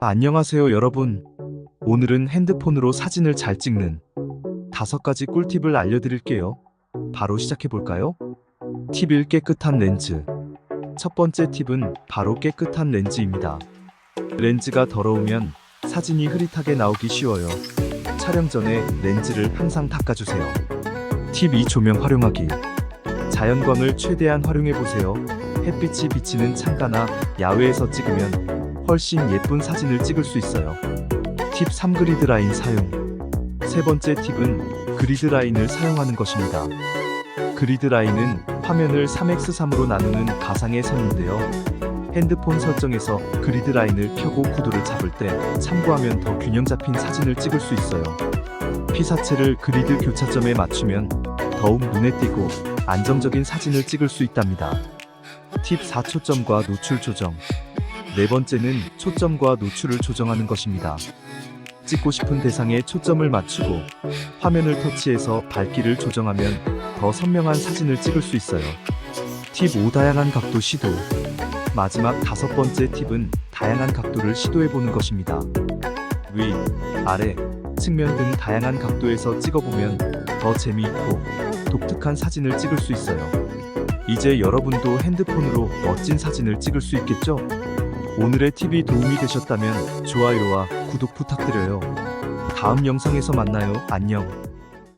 안녕하세요 여러분. 오늘은 핸드폰으로 사진을 잘 찍는 다섯 가지 꿀팁을 알려드릴게요. 바로 시작해볼까요? 팁 1 깨끗한 렌즈. 첫 번째 팁은 바로 깨끗한 렌즈입니다. 렌즈가 더러우면 사진이 흐릿하게 나오기 쉬워요. 촬영 전에 렌즈를 항상 닦아주세요. 팁 2 조명 활용하기. 자연광을 최대한 활용해보세요. 햇빛이 비치는 창가나 야외에서 찍으면 훨씬 예쁜 사진을 찍을 수 있어요. 팁 3 그리드 라인 사용. 세 번째 팁은 그리드 라인을 사용하는 것입니다. 그리드 라인은 화면을 3x3으로 나누는 가상의 선인데요. 핸드폰 설정에서 그리드 라인을 켜고 구도를 잡을 때 참고하면 더 균형 잡힌 사진을 찍을 수 있어요. 피사체를 그리드 교차점에 맞추면 더욱 눈에 띄고 안정적인 사진을 찍을 수 있답니다. 팁 4 초점과 노출 조정. 네 번째는 초점과 노출을 조정하는 것입니다. 찍고 싶은 대상에 초점을 맞추고 화면을 터치해서 밝기를 조정하면 더 선명한 사진을 찍을 수 있어요. 팁 5 다양한 각도 시도. 마지막 다섯 번째 팁은 다양한 각도를 시도해 보는 것입니다. 위, 아래, 측면 등 다양한 각도에서 찍어보면 더 재미있고 독특한 사진을 찍을 수 있어요. 이제 여러분도 핸드폰으로 멋진 사진을 찍을 수 있겠죠? 오늘의 팁이 도움이 되셨다면 좋아요와 구독 부탁드려요. 다음 영상에서 만나요. 안녕.